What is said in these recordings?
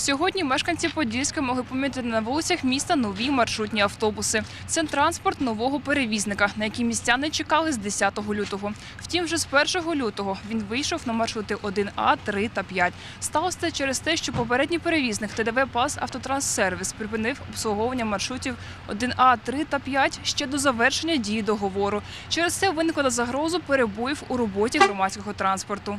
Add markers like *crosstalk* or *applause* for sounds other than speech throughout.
Сьогодні мешканці Подільська могли помітити на вулицях міста нові маршрутні автобуси. Це транспорт нового перевізника, на який містяни чекали з 10 лютого. Втім, вже з 1 лютого він вийшов на маршрути 1А, 3 та 5. Сталося через те, що попередній перевізник ТДВ Пас Автотранссервіс припинив обслуговування маршрутів 1А, 3 та 5 ще до завершення дії договору. Через це виникла загроза перебоїв у роботі громадського транспорту.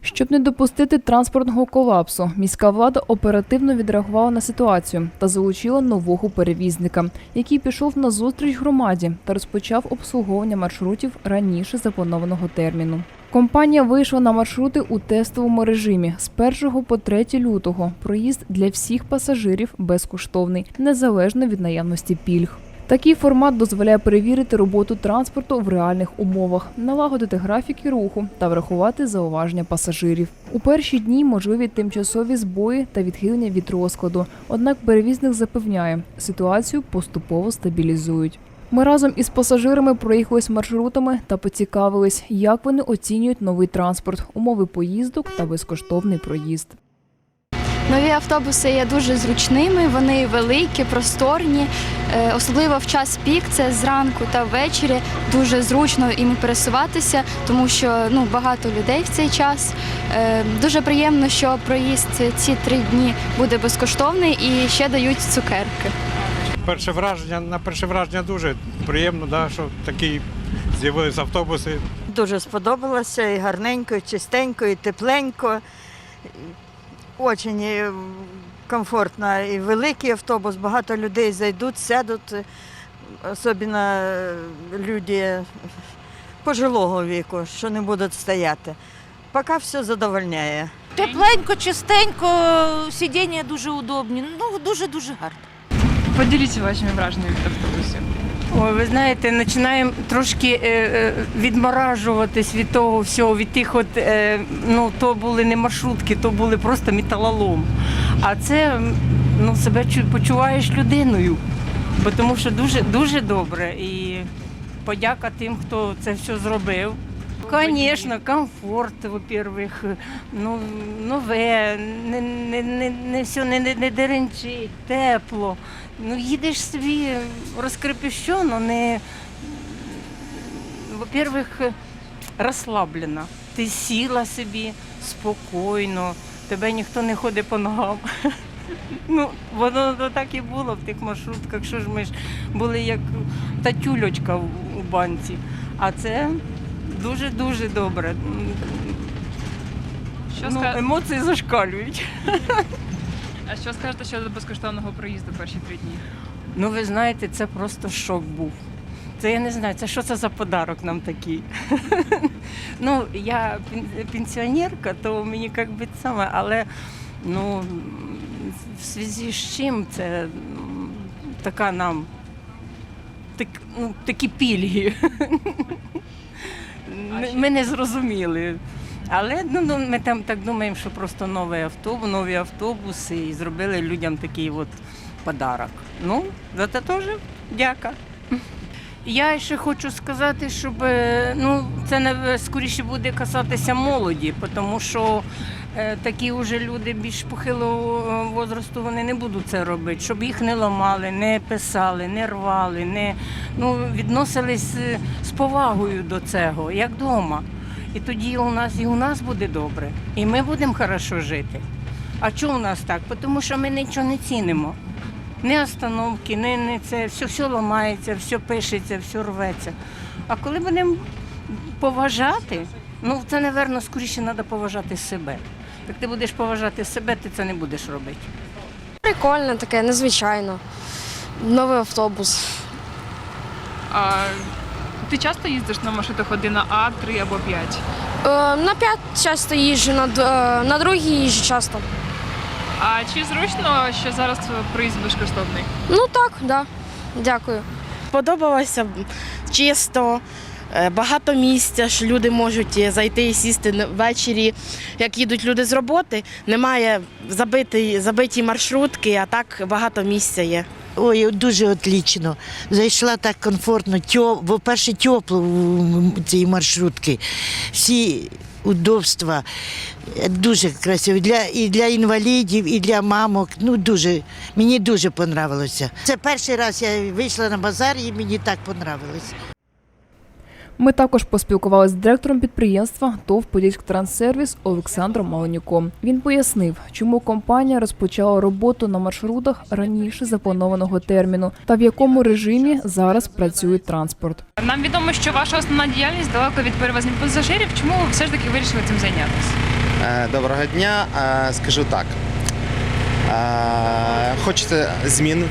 Щоб не допустити транспортного колапсу, міська влада оперативно відреагувала на ситуацію та залучила нового перевізника, який пішов на зустріч громаді та розпочав обслуговування маршрутів раніше запланованого терміну. Компанія вийшла на маршрути у тестовому режимі з 1 по 3 лютого. Проїзд для всіх пасажирів безкоштовний, незалежно від наявності пільг. Такий формат дозволяє перевірити роботу транспорту в реальних умовах, налагодити графіки руху та врахувати зауваження пасажирів. У перші дні можливі тимчасові збої та відхилення від розкладу. Однак перевізник запевняє, ситуацію поступово стабілізують. Ми разом із пасажирами проїхались маршрутами та поцікавились, як вони оцінюють новий транспорт, умови поїздок та безкоштовний проїзд. Нові автобуси є дуже зручними, вони великі, просторні, Е, особливо в час пік, це зранку та ввечері. Дуже зручно їм пересуватися, тому що ну, багато людей в цей час. Е, Дуже приємно, що проїзд ці три дні буде безкоштовний і ще дають цукерки. Перше враження на перше враження дуже приємно, да, що такі з'явилися автобуси. Дуже сподобалося і гарненько, і чистенько, і тепленько. Очень е, комфортно. І великий автобус, багато людей зайдуть, сядуть, особливо е, люди пожилого віку, що не будуть стояти. Поки все задовольняє. Тепленько, чистенько, сидіння дуже удобні. Ну, дуже-дуже гарно. Поділіться вашими враженнями від автобусів. Ой, ви знаєте, починаємо трошки е, е, відморажуватись від того всього, від тих от, е, ну, то були не маршрутки, то були просто металолом. А це ну, себе чу- почуваєш людиною, бо тому що дуже, дуже добре. І подяка тим, хто це все зробив. Звісно, комфорт, во-первых, ну, нове, не, не, не, не все не, не, деренчить, тепло. Ну, їдеш собі розкрепощено, не, во-первых, розслаблена. Ти сіла собі спокійно, тебе ніхто не ходить по ногам. *laughs* Ну, воно так і було в тих маршрутках, що ж ми ж були як та тюльочка у банці. А це дуже-дуже добре. Що, Ну, ска- емоції зашкалюють. *laughs* а що скажете щодо безкоштовного проїзду перші три дні? Ну, ви знаєте, це просто шок був. Це я не знаю, це що це за подарок нам такий. *laughs* ну, я пенсіонерка, то мені як би саме, але ну, в зв'язку з чим це така нам так, ну, такі пільги. *laughs* Ми- Ми не зрозуміли. Але ну, ну, ми там так думаємо, що просто новий автобус, нові автобуси і зробили людям такий от подарок. Ну, за це теж дяка. Я ще хочу сказати, щоб е, ну, це скоріше буде касатися молоді, тому що такі вже люди більш похилого е, возрасту вони не будуть це робити, щоб їх не ламали, не писали, не рвали, не ну, відносились е, з повагою до цього, як вдома. І тоді у нас і у нас буде добре, і ми будемо хорошо жити. А чого у нас так? Тому що ми нічого не цінимо. Не остановки, не, не це, все, все ламається, все пишеться, все рветься. А коли будемо поважати, ну це, напевно, скоріше треба поважати себе. Як ти будеш поважати себе, ти це не будеш робити. Прикольно таке, незвичайно. Новий автобус. А ти часто їздиш на маршрутах 1А, 3 або 5? Е, на 5 часто їжджу, на, д- е, на другій їжджу часто. А чи зручно, що зараз проїзд безкоштовний? Ну так, да. Дякую. Подобалося чисто, е, багато місця, що люди можуть е, зайти і сісти ввечері, як їдуть люди з роботи. Немає забиті, забиті маршрутки, а так багато місця є. Ой, дуже отлично. Зайшла так комфортно, тьо, по-перше, тепло в цій маршрутки. Всі удобства. Е, Дуже красиво. Для, і для інвалідів, і для мамок. Ну, дуже, мені дуже понравилося. Це перший раз я вийшла на базар і мені так понравилось. Ми також поспілкувалися з директором підприємства ТОВ «Подільськтранссервіс» Олександром Маленюком. Він пояснив, чому компанія розпочала роботу на маршрутах раніше запланованого терміну та в якому режимі зараз працює транспорт. Нам відомо, що ваша основна діяльність далеко від перевезень пасажирів. Чому ви все ж таки вирішили цим зайнятися? Е, Доброго дня. Е, Скажу так. Е, Хочеться змін,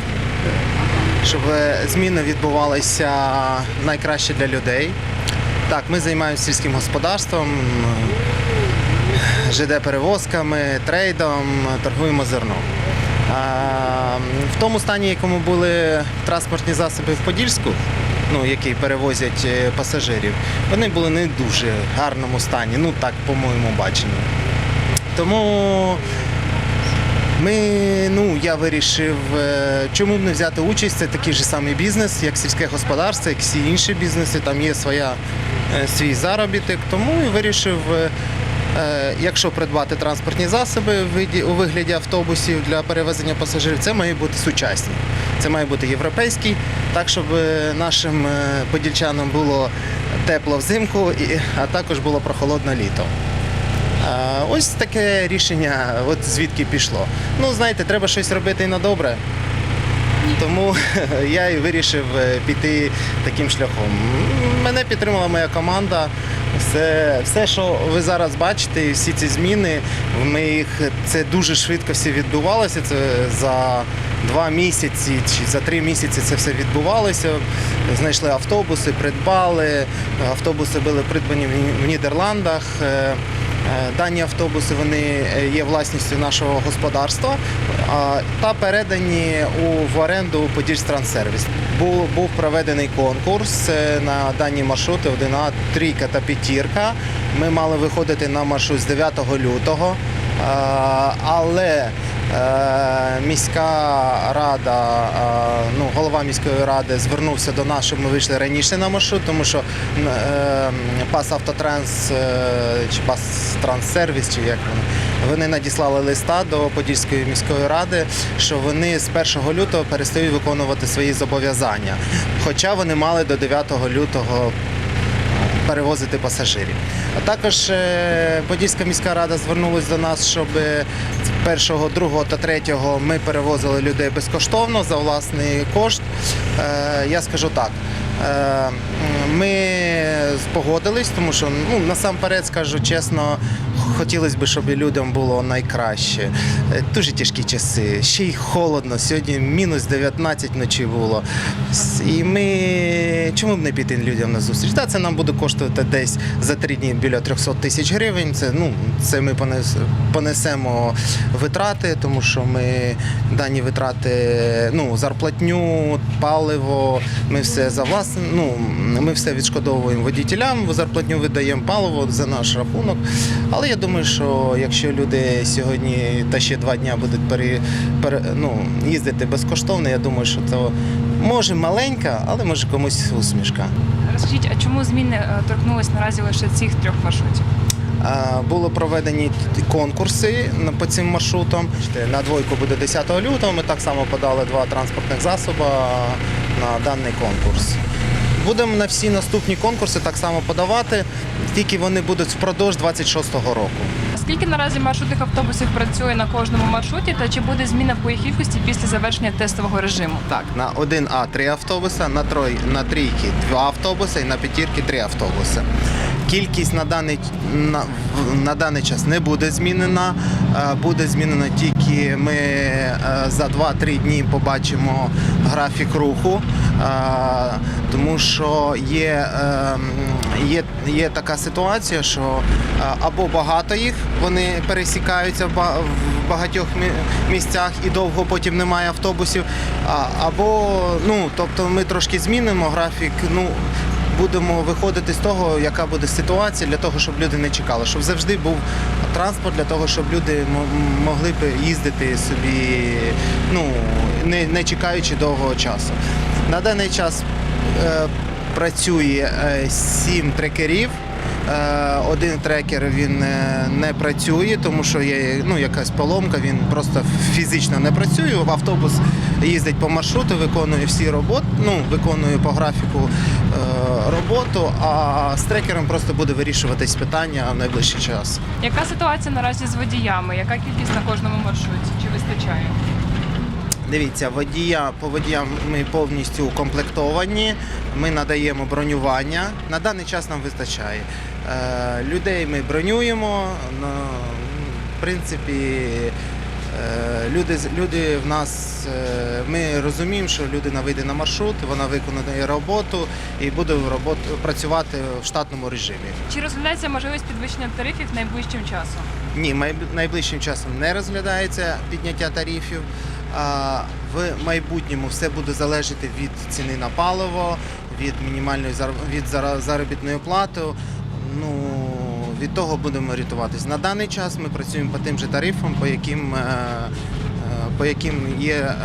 щоб зміни відбувалися найкраще для людей. Так, ми займаємося сільським господарством, ЖД-перевозками, трейдом, торгуємо зерном. В тому стані, якому були транспортні засоби в Подільську, ну, які перевозять е, пасажирів, вони були не дуже гарному стані, ну так, по моєму баченню. Тому ми, ну, я вирішив, е, чому б не взяти участь. Це такий же самий бізнес, як сільське господарство, як всі інші бізнеси. Там є своя, е, свій заробіток. Тому і вирішив, е, якщо придбати транспортні засоби у вигляді автобусів для перевезення пасажирів, це має бути сучасні. Це має бути європейський, так щоб нашим подільчанам було тепло взимку, а також було прохолодно літо. Ось таке рішення, от звідки пішло. Ну, знаєте, треба щось робити і на добре. Тому *laughs* я і вирішив е, піти таким шляхом. Мене підтримала моя команда. Все, все, що ви зараз бачите, всі ці зміни, ми їх це дуже швидко все відбувалося. Це за два місяці чи за три місяці це все відбувалося. Знайшли автобуси, придбали. Автобуси були придбані в Нідерландах. Е, Дані автобуси вони е, є власністю нашого господарства та передані у в оренду Подільськтранссервіс. Був, був проведений конкурс е, на дані маршрути 1 трійка та п'ятірка. Ми мали виходити на маршрут з 9 лютого, але міська рада, е, ну, голова міської ради звернувся до нас, щоб ми вийшли раніше на маршрут, тому що е, пас Автотранс е, чи пас Транссервіс, чи як вони, вони надіслали листа до Подільської міської ради, що вони з 1 лютого перестають виконувати свої зобов'язання. Хоча вони мали до 9 лютого перевозити пасажирів. А також е, Подільська міська рада звернулася до нас, щоб е, першого, другого та 3 ми перевозили людей безкоштовно за власний кошт. Е, Я скажу так. е, Ми погодились, тому що ну, насамперед скажу чесно, хотілося б, щоб людям було найкраще. Е, Дуже тяжкі часи, ще й холодно. Сьогодні мінус 19 вночі було. І ми чому б не піти людям на зустріч? Так, це нам буде коштувати десь за три дні біля 300 тисяч гривень. Це ну це ми понесемо витрати, тому що ми дані витрати, ну зарплатню, паливо. Ми все за власне, ну ми все відшкодовуємо водітелям, зарплатню видаємо паливо за наш рахунок. Але я думаю, що якщо люди сьогодні та ще два дні будуть пере, пере, ну, їздити безкоштовно, я думаю, що це може маленька, але може комусь усмішка. Розкажіть, а чому зміни е, торкнулись наразі лише цих трьох маршрутів? Були проведені конкурси по цим маршрутам. На двойку буде 10 лютого. Ми так само подали два транспортних засоби на даний конкурс. Будемо на всі наступні конкурси так само подавати, тільки вони будуть впродовж 26-го року. Скільки наразі маршрутних автобусів працює на кожному маршруті, та чи буде зміна по їх кількості після завершення тестового режиму? Так, на 1А три автобуси, на, трой, на трійки два автобуси і на п'ятірки три автобуси. Кількість на даний, на, на даний час не буде змінена. Е, Буде змінена тільки ми е, за 2-3 дні побачимо графік руху, Е, тому що є, е, є, є така ситуація, що або багато їх, вони пересікаються в багатьох місцях і довго потім немає автобусів. Або ну, тобто ми трошки змінимо графік. Ну, будемо виходити з того, яка буде ситуація, для того, щоб люди не чекали, щоб завжди був транспорт для того, щоб люди могли б їздити собі, ну не, не чекаючи довгого часу. На даний час е, працює е, сім трекерів. Е, Один трекер він е, не працює, тому що є ну, якась поломка, він просто фізично не працює. Автобус їздить по маршруту, виконує всі роботи, ну, виконує по графіку роботу, а з трекером просто буде вирішуватись питання в найближчий час. Яка ситуація наразі з водіями? Яка кількість на кожному маршруті? Чи вистачає? Дивіться, водія по водіям ми повністю укомплектовані. Ми надаємо бронювання. На даний час нам вистачає. Е, людей ми бронюємо. Ну, в принципі, люди, з- люди в нас. е, Ми розуміємо, що людина вийде на маршрут, вона виконує роботу і буде робот, працювати в штатному режимі. Чи розглядається можливість підвищення тарифів найближчим часом? Ні, найближчим часом не розглядається підняття тарифів. А в майбутньому все буде залежати від ціни на паливо, від мінімальної від заробітної плати. Ну від того будемо рятуватись. На даний час ми працюємо по тим же тарифам, по яким. е, е, По яким є е,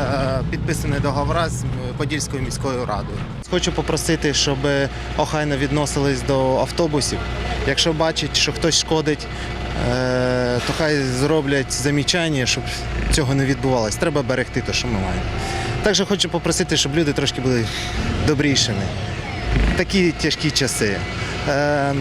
підписані договори з Подільською міською радою. Хочу попросити, щоб охайно відносились до автобусів. Якщо бачать, що хтось шкодить то хай зроблять замічання, щоб цього не відбувалося. Треба берегти те, що ми маємо. Також хочу попросити, щоб люди трошки були добрішими. Такі тяжкі часи. Е,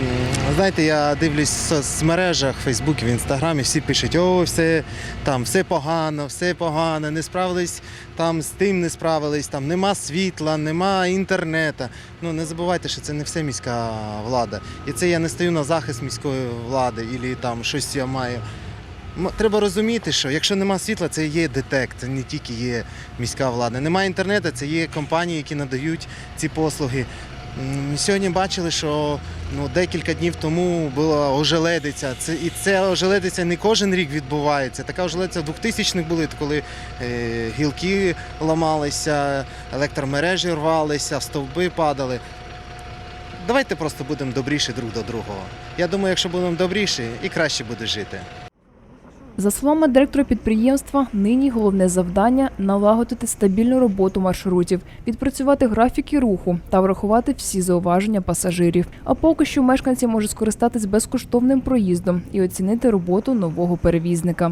знаєте, я дивлюсь в соцмережах, в Фейсбуці, в Інстаграмі, всі пишуть, о, все там все погано, все погано, не справились там з тим, не справились, там нема світла, нема інтернету. Ну не забувайте, що це не все міська влада. І це я не стою на захист міської влади, і там щось я маю. Треба розуміти, що якщо нема світла, це є ДТЕК, це не тільки є міська влада. Немає інтернету, це є компанії, які надають ці послуги. Ми сьогодні бачили, що ну, декілька днів тому була ожеледиця. Це, і це ожеледиця не кожен рік відбувається. Така ожеледиця в 2000-х були, коли е, гілки ламалися, електромережі рвалися, стовби падали. Давайте просто будемо добріші друг до другого. Я думаю, якщо будемо добріші, і краще буде жити. За словами директора підприємства, нині головне завдання налагодити стабільну роботу маршрутів, відпрацювати графіки руху та врахувати всі зауваження пасажирів. А поки що мешканці можуть скористатись безкоштовним проїздом і оцінити роботу нового перевізника.